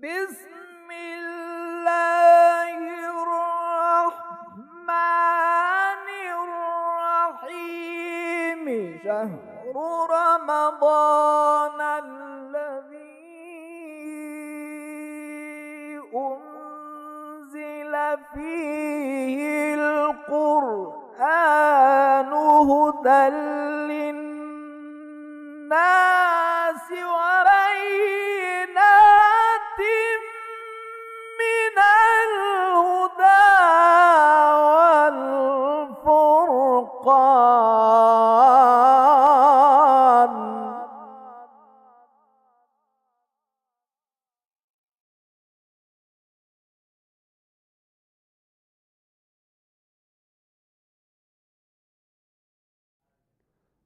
بسم الله الرحمن الرحيم. شهر رمضان.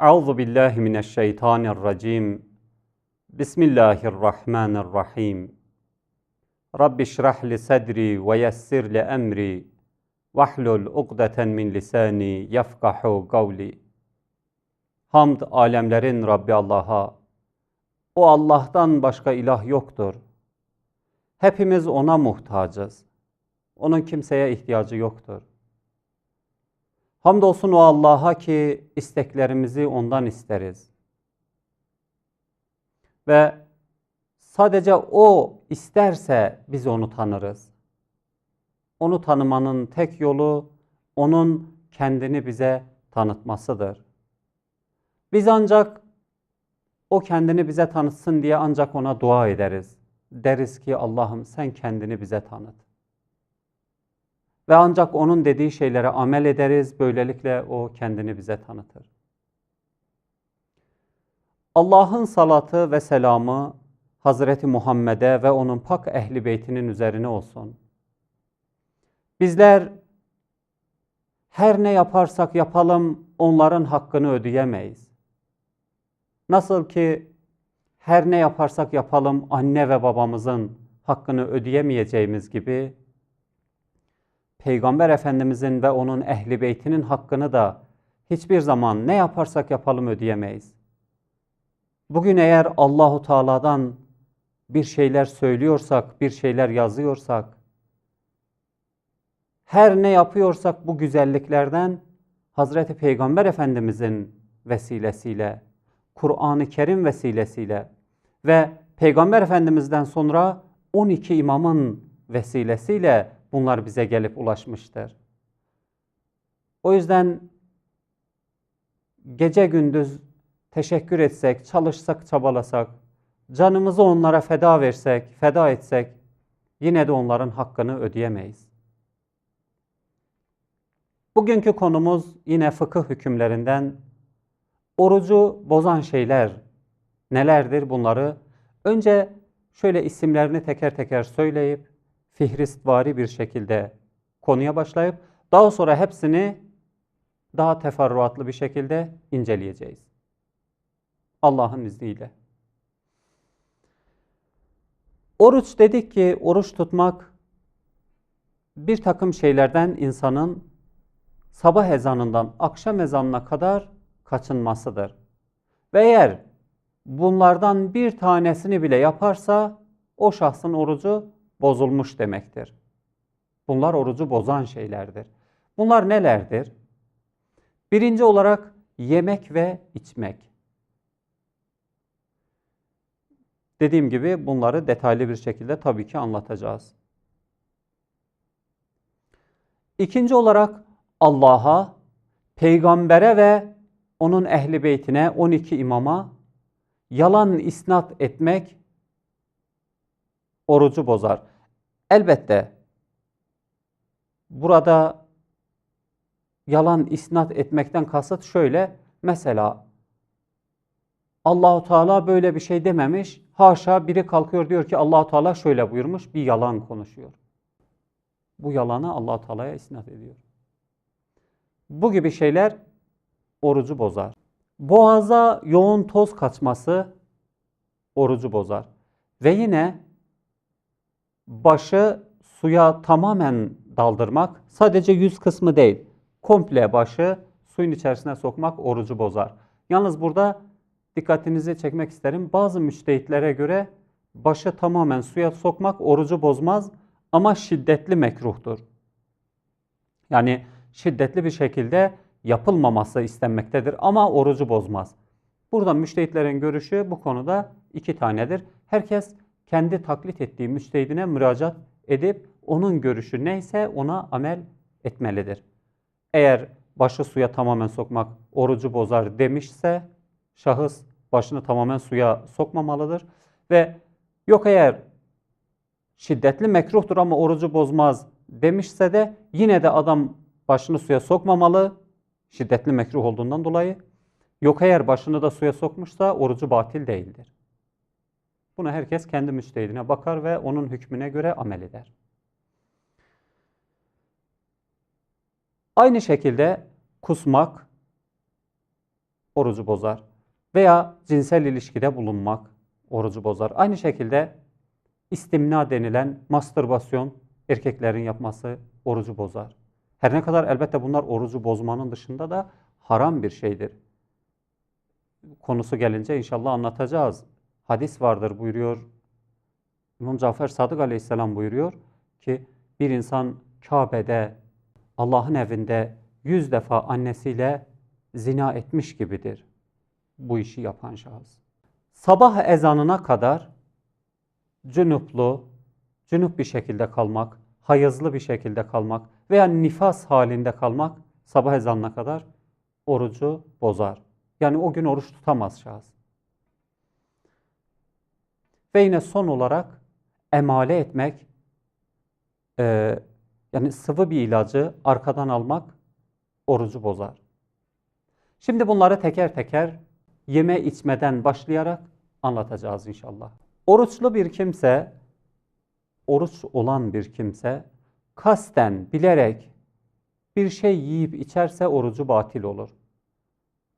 Euzu billahi mineşşeytanirracim. Bismillahirrahmanirrahim. Rabbi şrah li sadri ve yessir li emri vahlul ukdeten min lisani yefkahu kavli. Hamd alemlerin Rabbi Allah'a. O Allah'tan başka ilah yoktur. Hepimiz ona muhtacız. Onun kimseye ihtiyacı yoktur. Hamdolsun o Allah'a ki isteklerimizi ondan isteriz. Ve sadece o isterse biz onu tanırız. Onu tanımanın tek yolu onun kendini bize tanıtmasıdır. Biz ancak o kendini bize tanıtsın diye ancak ona dua ederiz. Deriz ki Allah'ım sen kendini bize tanıt. Ve ancak onun dediği şeylere amel ederiz. Böylelikle o kendini bize tanıtır. Allah'ın salatı ve selamı Hazreti Muhammed'e ve onun pak ehli beytinin üzerine olsun. Bizler her ne yaparsak yapalım onların hakkını ödeyemeyiz. Nasıl ki her ne yaparsak yapalım anne ve babamızın hakkını ödeyemeyeceğimiz gibi Peygamber Efendimizin ve onun ehli beytinin hakkını da hiçbir zaman ne yaparsak yapalım ödeyemeyiz. Bugün eğer Allahu Teala'dan bir şeyler söylüyorsak, bir şeyler yazıyorsak, her ne yapıyorsak bu güzelliklerden Hazreti Peygamber Efendimizin vesilesiyle, Kur'an-ı Kerim vesilesiyle ve Peygamber Efendimiz'den sonra 12 imamın vesilesiyle bunlar bize gelip ulaşmıştır. O yüzden gece gündüz teşekkür etsek, çalışsak, çabalasak, canımızı onlara feda versek, feda etsek yine de onların hakkını ödeyemeyiz. Bugünkü konumuz yine fıkıh hükümlerinden orucu bozan şeyler nelerdir bunları önce şöyle isimlerini teker teker söyleyip fihristvari bir şekilde konuya başlayıp daha sonra hepsini daha teferruatlı bir şekilde inceleyeceğiz. Allah'ın izniyle. Oruç dedik ki oruç tutmak bir takım şeylerden insanın sabah ezanından akşam ezanına kadar kaçınmasıdır. Ve eğer bunlardan bir tanesini bile yaparsa o şahsın orucu bozulmuş demektir. Bunlar orucu bozan şeylerdir. Bunlar nelerdir? Birinci olarak yemek ve içmek. Dediğim gibi bunları detaylı bir şekilde tabii ki anlatacağız. İkinci olarak Allah'a, peygambere ve onun ehli beytine, 12 imama yalan isnat etmek orucu bozar. Elbette burada yalan isnat etmekten kasıt şöyle. Mesela Allahu Teala böyle bir şey dememiş. Haşa biri kalkıyor diyor ki Allahu Teala şöyle buyurmuş. Bir yalan konuşuyor. Bu yalanı Allahu Teala'ya isnat ediyor. Bu gibi şeyler orucu bozar. Boğaza yoğun toz kaçması orucu bozar. Ve yine başı suya tamamen daldırmak, sadece yüz kısmı değil, komple başı suyun içerisine sokmak orucu bozar. Yalnız burada dikkatinizi çekmek isterim. Bazı müştehitlere göre başı tamamen suya sokmak orucu bozmaz ama şiddetli mekruhtur. Yani şiddetli bir şekilde yapılmaması istenmektedir ama orucu bozmaz. Burada müştehitlerin görüşü bu konuda iki tanedir. Herkes kendi taklit ettiği müştehidine müracaat edip onun görüşü neyse ona amel etmelidir. Eğer başı suya tamamen sokmak orucu bozar demişse şahıs başını tamamen suya sokmamalıdır ve yok eğer şiddetli mekruhtur ama orucu bozmaz demişse de yine de adam başını suya sokmamalı şiddetli mekruh olduğundan dolayı. Yok eğer başını da suya sokmuşsa orucu batil değildir. Buna herkes kendi müçtehidine bakar ve onun hükmüne göre amel eder. Aynı şekilde kusmak orucu bozar veya cinsel ilişkide bulunmak orucu bozar. Aynı şekilde istimna denilen mastürbasyon erkeklerin yapması orucu bozar. Her ne kadar elbette bunlar orucu bozmanın dışında da haram bir şeydir. Konusu gelince inşallah anlatacağız. Hadis vardır buyuruyor. İmam Cafer Sadık Aleyhisselam buyuruyor ki bir insan Kabe'de Allah'ın evinde yüz defa annesiyle zina etmiş gibidir. Bu işi yapan şahıs. Sabah ezanına kadar cünuplu, cünüp bir şekilde kalmak, hayızlı bir şekilde kalmak veya nifas halinde kalmak sabah ezanına kadar orucu bozar. Yani o gün oruç tutamaz şahıs. Ve yine son olarak emale etmek, e, yani sıvı bir ilacı arkadan almak orucu bozar. Şimdi bunları teker teker yeme içmeden başlayarak anlatacağız inşallah. Oruçlu bir kimse, oruç olan bir kimse kasten, bilerek bir şey yiyip içerse orucu batil olur.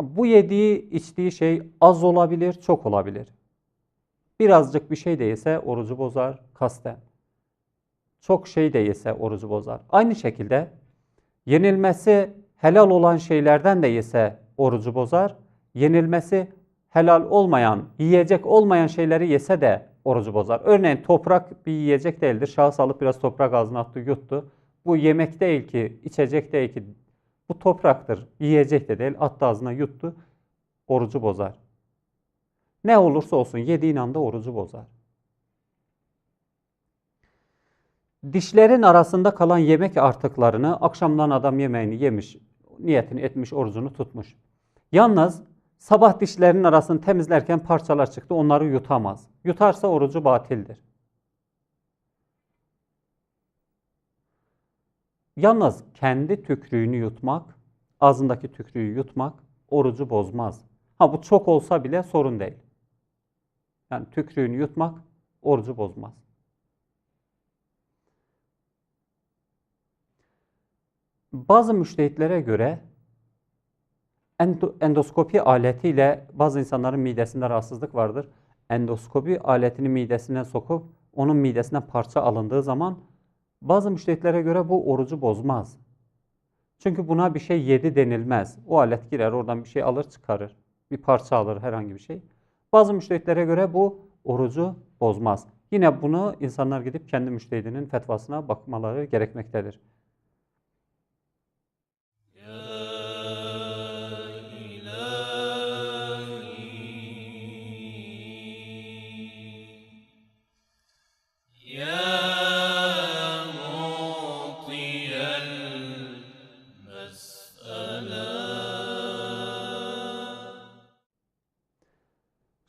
Bu yediği, içtiği şey az olabilir, çok olabilir. Birazcık bir şey de yese orucu bozar kasten. Çok şey de yese orucu bozar. Aynı şekilde yenilmesi helal olan şeylerden de yese orucu bozar. Yenilmesi helal olmayan, yiyecek olmayan şeyleri yese de orucu bozar. Örneğin toprak bir yiyecek değildir. Şahıs alıp biraz toprak ağzına attı, yuttu. Bu yemek değil ki, içecek değil ki. Bu topraktır. Yiyecek de değil. Attı ağzına yuttu. Orucu bozar. Ne olursa olsun yediğin anda orucu bozar. Dişlerin arasında kalan yemek artıklarını akşamdan adam yemeğini yemiş, niyetini etmiş, orucunu tutmuş. Yalnız sabah dişlerinin arasını temizlerken parçalar çıktı, onları yutamaz. Yutarsa orucu batildir. Yalnız kendi tükrüğünü yutmak, ağzındaki tükrüğü yutmak orucu bozmaz. Ha bu çok olsa bile sorun değil. Yani tükrüğünü yutmak orucu bozmaz. Bazı müştehitlere göre endoskopi aletiyle bazı insanların midesinde rahatsızlık vardır. Endoskopi aletini midesine sokup onun midesine parça alındığı zaman bazı müştehitlere göre bu orucu bozmaz. Çünkü buna bir şey yedi denilmez. O alet girer oradan bir şey alır çıkarır. Bir parça alır herhangi bir şey. Bazı müştehitlere göre bu orucu bozmaz. Yine bunu insanlar gidip kendi müştehidinin fetvasına bakmaları gerekmektedir.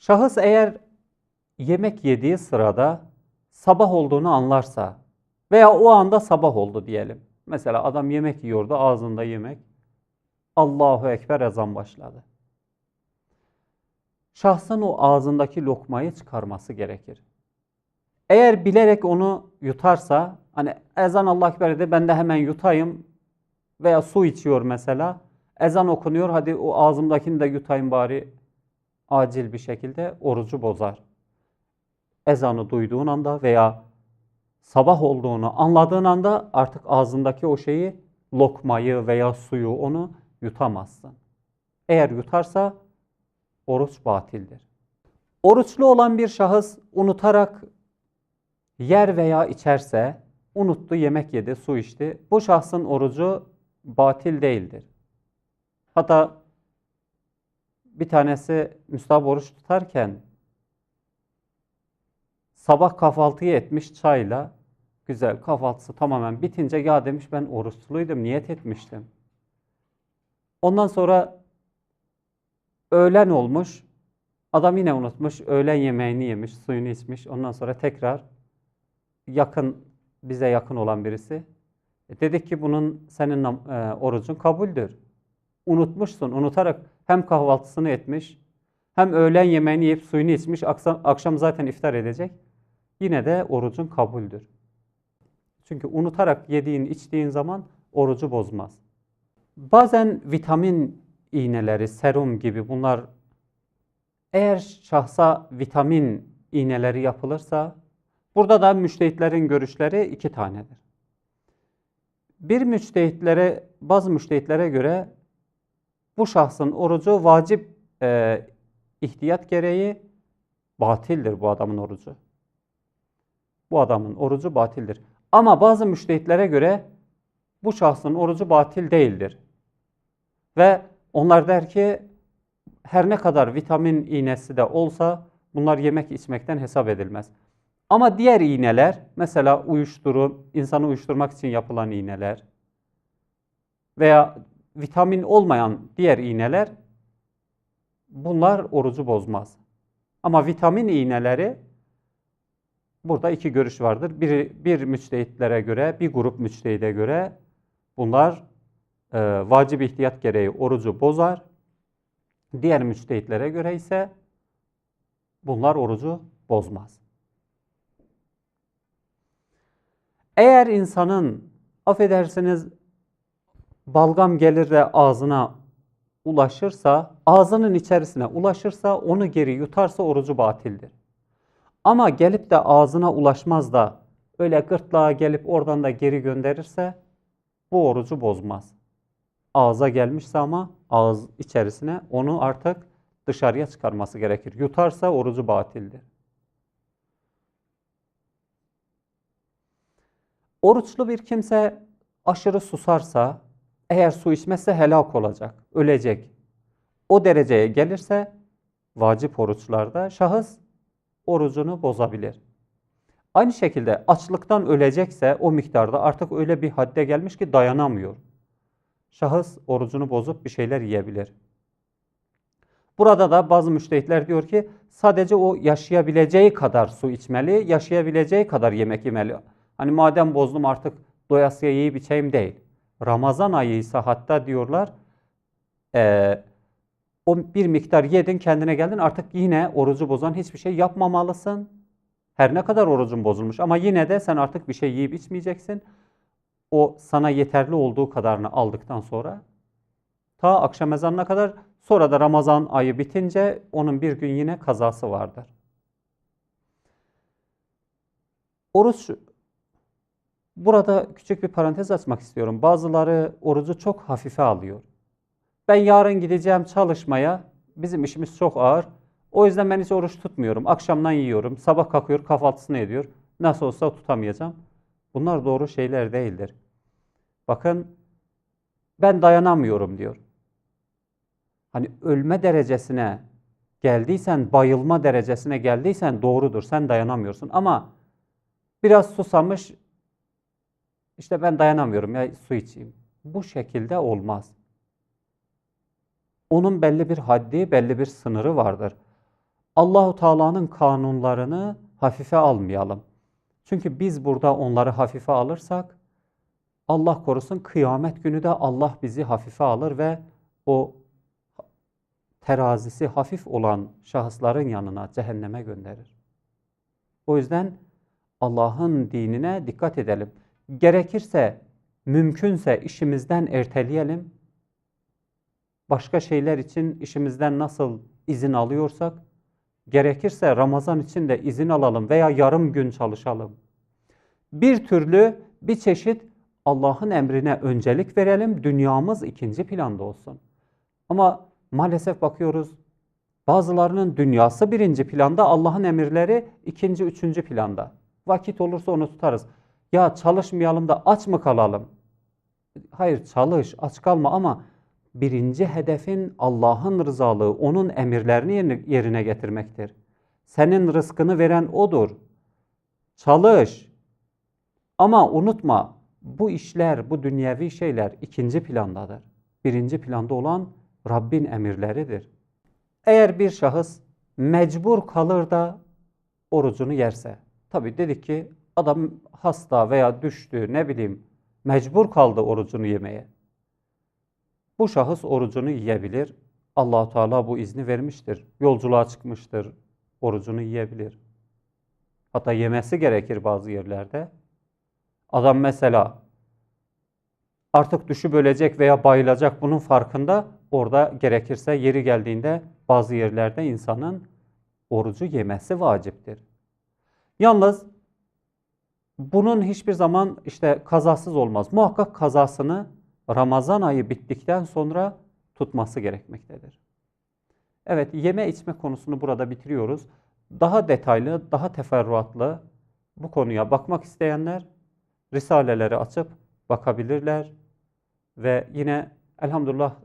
Şahıs eğer yemek yediği sırada sabah olduğunu anlarsa veya o anda sabah oldu diyelim. Mesela adam yemek yiyordu, ağzında yemek. Allahu Ekber ezan başladı. Şahsın o ağzındaki lokmayı çıkarması gerekir. Eğer bilerek onu yutarsa, hani ezan Allah Ekber dedi ben de hemen yutayım veya su içiyor mesela. Ezan okunuyor hadi o ağzımdakini de yutayım bari acil bir şekilde orucu bozar. Ezanı duyduğun anda veya sabah olduğunu anladığın anda artık ağzındaki o şeyi lokmayı veya suyu onu yutamazsın. Eğer yutarsa oruç batildir. Oruçlu olan bir şahıs unutarak yer veya içerse, unuttu, yemek yedi, su içti. Bu şahsın orucu batil değildir. Hatta bir tanesi müstahap oruç tutarken sabah kahvaltıyı etmiş çayla, güzel kahvaltısı tamamen bitince ya demiş ben oruçluydum, niyet etmiştim. Ondan sonra öğlen olmuş, adam yine unutmuş, öğlen yemeğini yemiş, suyunu içmiş. Ondan sonra tekrar yakın, bize yakın olan birisi. E dedik ki bunun senin e, orucun kabuldür. Unutmuşsun, unutarak hem kahvaltısını etmiş, hem öğlen yemeğini yiyip suyunu içmiş, akşam, zaten iftar edecek. Yine de orucun kabuldür. Çünkü unutarak yediğin, içtiğin zaman orucu bozmaz. Bazen vitamin iğneleri, serum gibi bunlar eğer şahsa vitamin iğneleri yapılırsa burada da müştehitlerin görüşleri iki tanedir. Bir müştehitlere, bazı müştehitlere göre bu şahsın orucu vacip e, ihtiyat gereği batildir bu adamın orucu. Bu adamın orucu batildir. Ama bazı müştehitlere göre bu şahsın orucu batil değildir. Ve onlar der ki her ne kadar vitamin iğnesi de olsa bunlar yemek içmekten hesap edilmez. Ama diğer iğneler mesela uyuşturucu, insanı uyuşturmak için yapılan iğneler veya vitamin olmayan diğer iğneler bunlar orucu bozmaz. Ama vitamin iğneleri burada iki görüş vardır. Bir, bir müçtehitlere göre, bir grup müçtehide göre bunlar e, vacip ihtiyat gereği orucu bozar. Diğer müçtehitlere göre ise bunlar orucu bozmaz. Eğer insanın affedersiniz balgam gelir de ağzına ulaşırsa, ağzının içerisine ulaşırsa, onu geri yutarsa orucu batildir. Ama gelip de ağzına ulaşmaz da öyle gırtlağa gelip oradan da geri gönderirse bu orucu bozmaz. Ağza gelmişse ama ağız içerisine onu artık dışarıya çıkarması gerekir. Yutarsa orucu batildir. Oruçlu bir kimse aşırı susarsa, eğer su içmezse helak olacak, ölecek. O dereceye gelirse vacip oruçlarda şahıs orucunu bozabilir. Aynı şekilde açlıktan ölecekse o miktarda artık öyle bir hadde gelmiş ki dayanamıyor. Şahıs orucunu bozup bir şeyler yiyebilir. Burada da bazı müştehitler diyor ki sadece o yaşayabileceği kadar su içmeli, yaşayabileceği kadar yemek yemeli. Hani madem bozdum artık doyasıya yiyip içeyim değil. Ramazan ayı ise hatta diyorlar e, o bir miktar yedin kendine geldin artık yine orucu bozan hiçbir şey yapmamalısın. Her ne kadar orucun bozulmuş ama yine de sen artık bir şey yiyip içmeyeceksin. O sana yeterli olduğu kadarını aldıktan sonra ta akşam ezanına kadar sonra da Ramazan ayı bitince onun bir gün yine kazası vardır. Oruç Burada küçük bir parantez açmak istiyorum. Bazıları orucu çok hafife alıyor. Ben yarın gideceğim çalışmaya. Bizim işimiz çok ağır. O yüzden ben hiç oruç tutmuyorum. Akşamdan yiyorum. Sabah kalkıyor kahvaltısını ediyor. Nasıl olsa tutamayacağım. Bunlar doğru şeyler değildir. Bakın ben dayanamıyorum diyor. Hani ölme derecesine geldiysen, bayılma derecesine geldiysen doğrudur. Sen dayanamıyorsun. Ama biraz susamış, işte ben dayanamıyorum ya su içeyim. Bu şekilde olmaz. Onun belli bir haddi, belli bir sınırı vardır. Allahu Teala'nın kanunlarını hafife almayalım. Çünkü biz burada onları hafife alırsak Allah korusun kıyamet günü de Allah bizi hafife alır ve o terazisi hafif olan şahısların yanına cehenneme gönderir. O yüzden Allah'ın dinine dikkat edelim. Gerekirse, mümkünse işimizden erteleyelim. Başka şeyler için işimizden nasıl izin alıyorsak, gerekirse Ramazan için de izin alalım veya yarım gün çalışalım. Bir türlü, bir çeşit Allah'ın emrine öncelik verelim, dünyamız ikinci planda olsun. Ama maalesef bakıyoruz, Bazılarının dünyası birinci planda, Allah'ın emirleri ikinci, üçüncü planda. Vakit olursa onu tutarız. Ya çalışmayalım da aç mı kalalım? Hayır çalış, aç kalma ama birinci hedefin Allah'ın rızalığı, onun emirlerini yerine- getirmektir. Senin rızkını veren O'dur. Çalış. Ama unutma bu işler, bu dünyevi şeyler ikinci plandadır. Birinci planda olan Rabbin emirleridir. Eğer bir şahıs mecbur kalır da orucunu yerse, tabi dedik ki adam hasta veya düştü ne bileyim mecbur kaldı orucunu yemeye. Bu şahıs orucunu yiyebilir. allah Teala bu izni vermiştir. Yolculuğa çıkmıştır. Orucunu yiyebilir. Hatta yemesi gerekir bazı yerlerde. Adam mesela artık düşüp ölecek veya bayılacak bunun farkında. Orada gerekirse yeri geldiğinde bazı yerlerde insanın orucu yemesi vaciptir. Yalnız bunun hiçbir zaman işte kazasız olmaz. Muhakkak kazasını Ramazan ayı bittikten sonra tutması gerekmektedir. Evet, yeme içme konusunu burada bitiriyoruz. Daha detaylı, daha teferruatlı bu konuya bakmak isteyenler risaleleri açıp bakabilirler. Ve yine elhamdülillah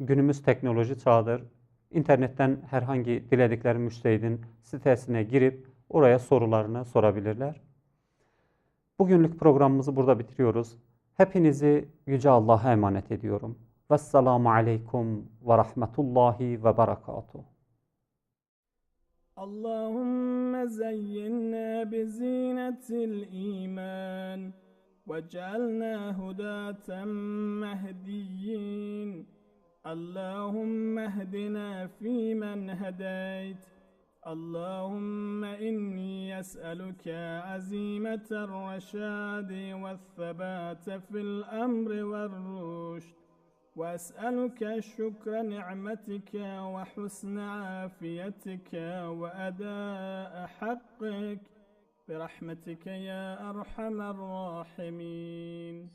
günümüz teknoloji çağıdır. İnternetten herhangi diledikleri müştehidin sitesine girip oraya sorularını sorabilirler. Bugünlük programımızı burada bitiriyoruz. Hepinizi Yüce Allah'a emanet ediyorum. Vesselamu aleykum ve rahmetullahi ve berekatuhu. اللهم زينا بزينة الإيمان واجعلنا هداة مهديين اللهم اهدنا فيمن هديت اللهم إني أسألك عزيمة الرشاد والثبات في الأمر والرشد وأسألك شكر نعمتك وحسن عافيتك وأداء حقك برحمتك يا أرحم الراحمين.